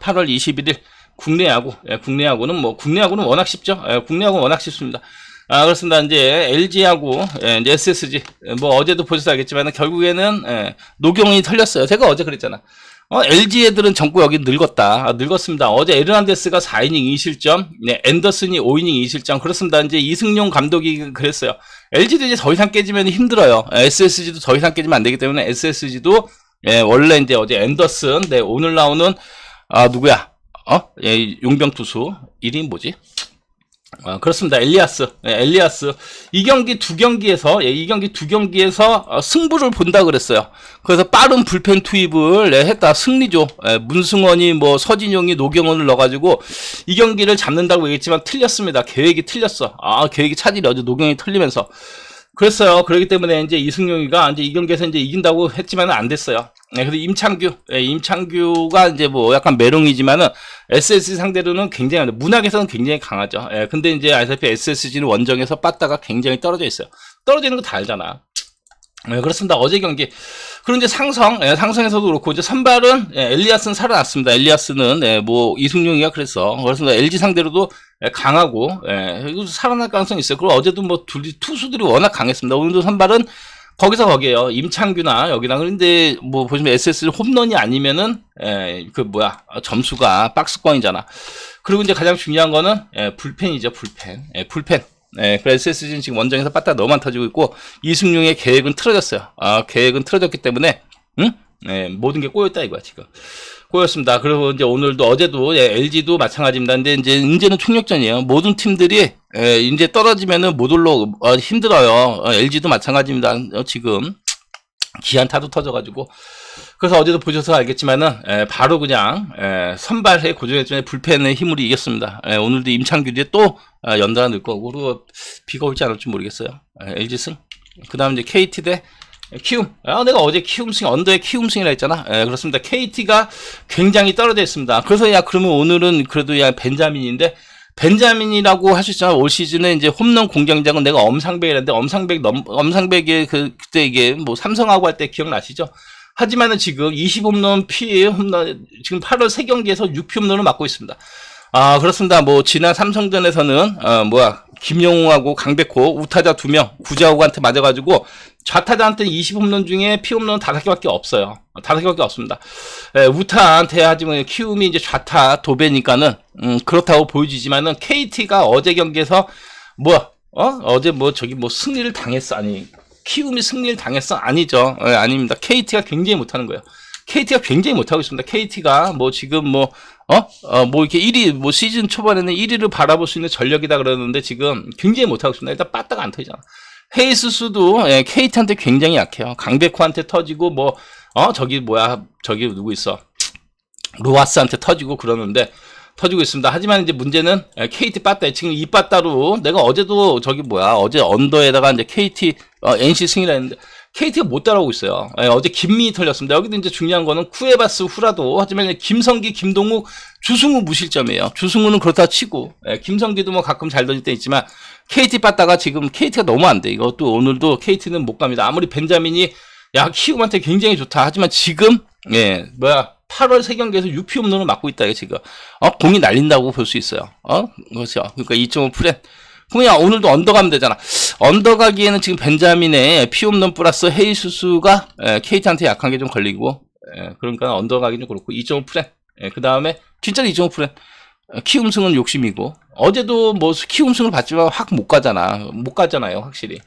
자, 8월 21일 국내 야구. 예, 국내 야구는 뭐 국내 야구는 워낙 쉽죠. 예, 국내 야구는 워낙 쉽습니다. 아, 그렇습니다. 이제 LG하고 예, 이제 SSG 뭐 어제도 보셔서 알겠지만 결국에는 예, 노경이 털렸어요. 제가 어제 그랬잖아. 어, LG 애들은 전부 여기 늙었다. 아, 늙었습니다. 어제 에르난데스가 4이닝 2실점, 네, 앤더슨이 5이닝 2실점. 그렇습니다. 이제 이승용 감독이 그랬어요. LG도 이제 더 이상 깨지면 힘들어요. SSG도 더 이상 깨지면 안 되기 때문에 SSG도 예, 원래 이제 어제 앤더슨, 네, 오늘 나오는 아, 누구야? 어? 예, 용병 투수. 이름이 뭐지? 아, 그렇습니다. 엘리아스. 예, 엘리아스. 이 경기 두 경기에서, 예, 이 경기 두 경기에서 어, 승부를 본다 그랬어요. 그래서 빠른 불펜 투입을 예, 했다. 승리죠. 예, 문승원이 뭐 서진용이 노경원을 넣어가지고 이 경기를 잡는다고 얘기했지만 틀렸습니다. 계획이 틀렸어. 아, 계획이 차질이 어제 노경이 틀리면서. 그랬어요. 그렇기 때문에 이제 이승용이가 이제 이 경기에서 이제 이긴다고 했지만은 안 됐어요. 네, 그래서 임창규, 예, 임창규가 이제 뭐 약간 메롱이지만은 SSG 상대로는 굉장히 문학에서는 굉장히 강하죠. 예, 근데 이제 아시다시피 SSG는 원정에서 빠따가 굉장히 떨어져 있어요. 떨어지는 거 다 알잖아. 네, 그렇습니다. 어제 경기. 이제 상성, 예, 상성에서도 그렇고, 이제 선발은, 예, 엘리아스는 살아났습니다. 엘리아스는, 예, 뭐, 이승용이가 그랬어. 그렇습니다. LG 상대로도 예, 강하고, 예, 살아날 가능성이 있어요. 그리고 어제도 뭐, 둘이, 투수들이 워낙 강했습니다. 오늘도 선발은 거기서 거기에요. 임창규나 여기나. 그런데 뭐, 보시면 SS 홈런이 아니면은, 예, 그 뭐야, 점수가 박스권이잖아. 그리고 이제 가장 중요한 거는, 예, 불펜이죠, 불펜. 예, 불펜. 네, 그래서 SSG는 지금 원정에서 빠따 너만 터지고 있고 이승용의 계획은 틀어졌어요. 아, 계획은 틀어졌기 때문에 응? 네, 모든 게 꼬였다 이거야 지금. 꼬였습니다. 그리고 이제 오늘도 어제도 예, LG도 마찬가지입니다. 근데 이제 이제는 총력전이에요. 모든 팀들이 예, 이제 떨어지면은 못 올라 어, 힘들어요. 어, LG도 마찬가지입니다. 어, 지금 기한타도 터져가지고 그래서 어제도 보셔서 알겠지만은 에, 바로 그냥 에, 선발해 고정했전에 불펜의 힘으로 이겼습니다. 에, 오늘도 임창규이 또 아, 연달아 넣을 거고 그리고 비가 올지 않을지 모르겠어요. LG 승. 그다음 이제 KT 대 키움. 아, 내가 어제 키움승 언더의 키움승이라 했잖아. 예, 그렇습니다. KT가 굉장히 떨어져 있습니다. 그래서 야 그러면 오늘은 그래도 야 벤자민인데 벤자민이라고 할 수 있잖아. 올 시즌에 이제 홈런 공격장은 내가 엄상백이라는데 엄상백 넘 엄상백이 그 그때 이게 뭐 삼성하고 할 때 기억나시죠? 하지만은 지금 20홈런 피해 홈런 지금 8월 3경기에서 6피 홈런을 맞고 있습니다. 아 그렇습니다. 뭐 지난 삼성전에서는 어 뭐야 김영웅하고 강백호 우타자 두명 구자욱한테 맞아가지고 좌타자한테 20홈런 중에 피홈런 다섯 개밖에 없어요. 다섯 개밖에 없습니다. 에, 우타한테 하지만 키움이 이제 좌타 도배니까는 음, 그렇다고 보여지지만은 KT가 어제 경기에서 뭐 어? 어제 뭐 저기 뭐 승리를 당했어 아니 키움이 승리를 당했어 아니죠. 에, 아닙니다. KT가 굉장히 못하는 거예요. KT가 굉장히 못하고 있습니다. KT가 뭐 지금 뭐 어? 어, 뭐 이렇게 1위, 뭐 시즌 초반에는 1위를 바라볼 수 있는 전력이다 그러는데 지금 굉장히 못하고 있습니다. 일단 빠따가 안 터지잖아. 헤이스수도 예, KT한테 굉장히 약해요. 강백호한테 터지고 뭐, 어, 저기 뭐야, 저기 누구 있어. 로하스한테 터지고 그러는데 터지고 있습니다. 하지만 이제 문제는 KT 빠따 지금 이 빠따로 내가 어제도 저기 뭐야 어제 언더에다가 이제 KT 어, NC 승이라 했는데 KT가 못 따라오고 있어요. 예, 어제 김민이 털렸습니다. 여기도 이제 중요한 거는 쿠에바스 후라도 하지만 김성기, 김동욱, 주승우 무실점이에요. 주승우는 그렇다 치고 예, 김성기도 뭐 가끔 잘 던질 때 있지만 KT 빠따가 지금 KT가 너무 안 돼. 이것도 오늘도 KT는 못 갑니다. 아무리 벤자민이 야 키움한테 굉장히 좋다. 하지만 지금 예 뭐야 8월 세 경기에서 6피 홈런을 맞고 있다. 이게 지금 어 공이 날린다고 볼 수 있어요. 어 그렇죠. 그러니까 2.5 프렌. 그냥 오늘도 언더 가면 되잖아. 언더 가기에는 지금 벤자민의 피홈런 플러스 헤이수스가 케이트한테 약한 게 좀 걸리고 에, 그러니까 언더 가기는 그렇고 2.5 프렌. 그 다음에 진짜 2.5 프렌. 키움승은 욕심이고 어제도 뭐 키움승을 봤지만 확 못 가잖아. 못 가잖아요, 확실히.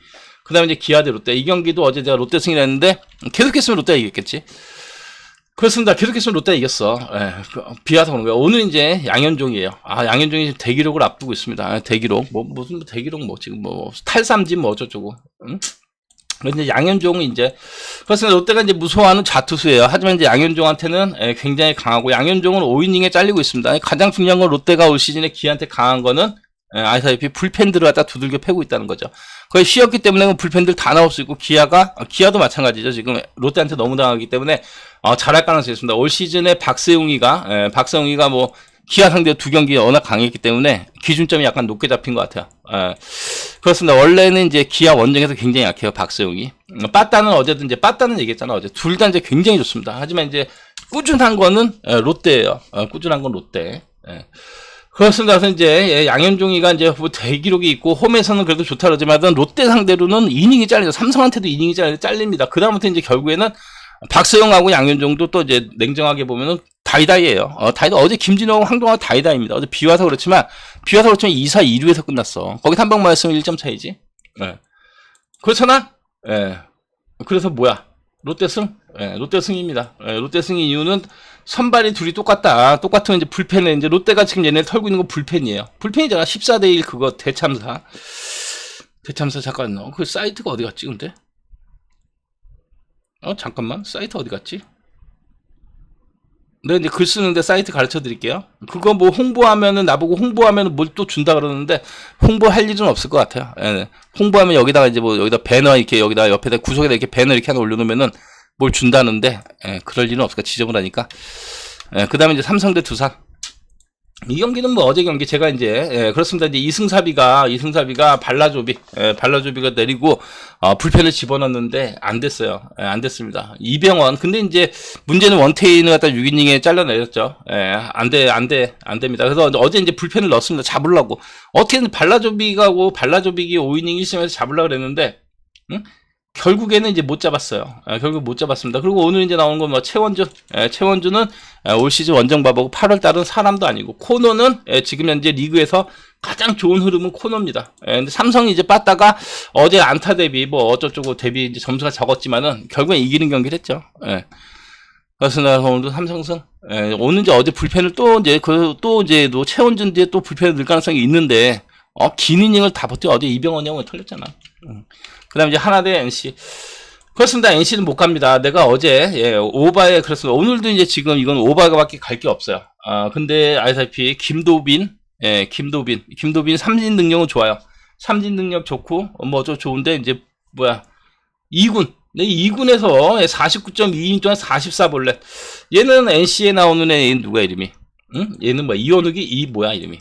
그 다음에 이제 기아 대 롯데. 이 경기도 어제 제가 롯데 승이라 했는데 계속했으면 롯데가 이겼겠지. 그렇습니다. 계속했으면 롯데가 이겼어. 예, 비와서 그런 거예요. 오늘 이제 양현종이에요. 아, 양현종이 대기록을 앞두고 있습니다. 아, 대기록. 뭐, 무슨 뭐 대기록 뭐, 지금 뭐, 탈삼진 뭐 어쩌고저쩌고. 응? 그런데 양현종은 이제, 그렇습니다. 롯데가 이제 무서워하는 좌투수예요. 하지만 이제 양현종한테는 예, 굉장히 강하고, 양현종은 5이닝에 잘리고 있습니다. 가장 중요한 건 롯데가 올 시즌에 기한테 강한 거는 예, 아시다시피 불펜들을 갖다 두들겨 패고 있다는 거죠. 거의 쉬었기 때문에 불펜들 다 나올 수 있고 기아가 어, 기아도 마찬가지죠. 지금 롯데한테 너무 당하기 때문에 어, 잘할 가능성이 있습니다. 올 시즌에 박세웅이가 예, 박세웅이가 뭐 기아 상대 두 경기 워낙 강했기 때문에 기준점이 약간 높게 잡힌 것 같아요. 예, 그렇습니다. 원래는 이제 기아 원정에서 굉장히 약해요. 박세웅이. 음, 빠따는 어제도 이제 빠따는 얘기했잖아. 어제 둘 다 이제 굉장히 좋습니다. 하지만 이제 꾸준한 거는 예, 롯데예요. 어, 꾸준한 건 롯데. 예. 그렇습니다. 그래서 이제 예, 양현종이가 이제 뭐 대기록이 있고 홈에서는 그래도 좋다 그러지만 롯데 상대로는 이닝이 잘리죠. 삼성한테도 이닝이 잘- 잘립니다. 그 다음부터 이제 결국에는 박서영하고 양현종도 또 이제 냉정하게 보면은 다이다이예요. 어, 다이다 어제 김진호하고 황동하고 다이다입니다. 어제 비 와서 그렇지만 비 와서 그렇지만 2사 2루에서 끝났어. 거기 한방 맞았으면 1점 차이지. 예. 그렇잖아. 예. 그래서 뭐야? 롯데 승? 예, 롯데 승입니다. 예, 롯데 승의 이유는 선발이 둘이 똑같다. 똑같은 이제 불펜에 이제 롯데가 지금 얘네 털고 있는 건 불펜이에요. 불펜이잖아. 14대 1 그거 대참사. 대참사 잠깐 어, 그 사이트가 어디 갔지 근데? 어 잠깐만 사이트 어디 갔지? 네, 이제 글 쓰는데 사이트 가르쳐 드릴게요. 그거 뭐 홍보하면은 나보고 홍보하면은 뭘 또 준다 그러는데 홍보할 일은 없을 것 같아요. 예, 홍보하면 여기다가 이제 뭐 여기다 배너 이렇게 여기다 옆에다 구석에다 이렇게 배너 이렇게 하나 올려놓으면은 뭘 준다는데 예, 그럴 일은 없을까 지저분하니까. 예, 그 다음에 이제 삼성 대 두산. 이 경기는 뭐 어제 경기 제가 이제 예, 그렇습니다. 이제 이승사비가 이승사비가 발라조비 예, 발라조비가 내리고 어, 불펜을 집어넣는데 안 됐어요. 예, 안 됐습니다. 이병헌 근데 이제 문제는 원테인을 갖다 6이닝에 잘라내렸죠. 예, 안 돼, 안 돼, 안 됩니다. 그래서 어제 이제 불펜을 넣었습니다. 잡으려고 어떻게든 발라조비가고 발라조비기 5이닝 1심에서 잡으려고 그랬는데 응? 결국에는 이제 못 잡았어요. 아, 결국 못 잡았습니다. 그리고 오늘 이제 나오는 건뭐 최원준, 예, 최원준은 예, 올 시즌 원정 바보고 8월 달은 사람도 아니고 코너는 예, 지금 현재 리그에서 가장 좋은 흐름은 코너입니다. 예, 근데 삼성이 이제 빠다가 어제 안타 대비 뭐 어쩌고저쩌고 대비 이제 점수가 적었지만은 결국엔 이기는 경기를 했죠. 예. 그렇습니다. 오늘도 삼성승. 예, 오늘 이제 어제 불펜을 또 이제 그 또 이제 또 최원준 뒤에 또 불펜을 넣을 가능성이 있는데 어, 긴 이닝을 다 버텨 어제 이병헌 형을 털렸잖아. 음. 그 다음에 이제 하나 대 NC. 그렇습니다. NC는 못 갑니다. 내가 어제, 예, 오바에, 그렇습니다. 오늘도 이제 지금 이건 오바가 밖에 갈 게 없어요. 아, 근데 아시다시피, 김도빈, 예, 김도빈. 김도빈 삼진 능력은 좋아요. 삼진 능력 좋고, 어, 뭐, 좀 좋은데, 이제, 뭐야, 2군. 네, 2군에서 49.2인 동안 44볼래. 얘는 NC에 나오는 애, 얘는 누가 이름이? 응? 얘는 뭐야, 이원욱이, 이 뭐야, 이름이?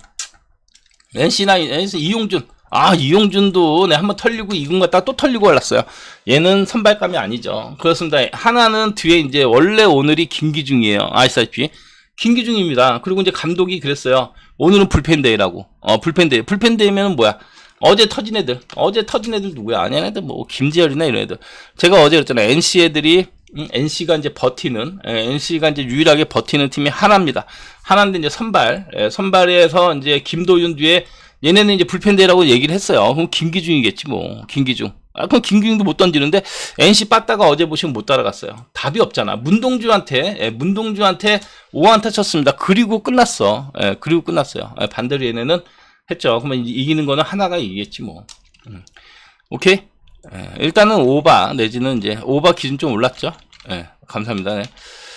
NC나, NC 이용준. 아, 이용준도 네, 한번 털리고 이군 갔다가 또 털리고 올랐어요. 얘는 선발감이 아니죠. 그렇습니다. 하나는 뒤에 이제 원래 오늘이 김기중이에요. 아시다시피. 김기중입니다. 그리고 이제 감독이 그랬어요. 오늘은 불펜데이라고. 어, 불펜데이. 불펜데이면은 뭐야? 어제 터진 애들. 어제 터진 애들 누구야? 아니, 애들 뭐, 김지열이나 이런 애들. 제가 어제 그랬잖아요. NC 애들이, 음, NC가 이제 버티는, 예, NC가 이제 유일하게 버티는 팀이 하나입니다. 하나인데 이제 선발, 예, 선발에서 이제 김도윤 뒤에 얘네는 이제 불펜데이라고 얘기를 했어요. 그럼 김기중이겠지 뭐. 김기중. 아, 그럼 김기중도 못 던지는데 NC 빠따가 어제 보시면 못 따라갔어요. 답이 없잖아. 문동주한테 예, 문동주한테 5안타 쳤습니다. 그리고 끝났어. 예, 그리고 끝났어요. 예, 반대로 얘네는 했죠. 그러면 이- 이기는 거는 하나가 이기겠지 뭐. 음. 오케이. 예, 일단은 오바 내지는 이제 오바 기준 좀 올랐죠. 예, 감사합니다. 네.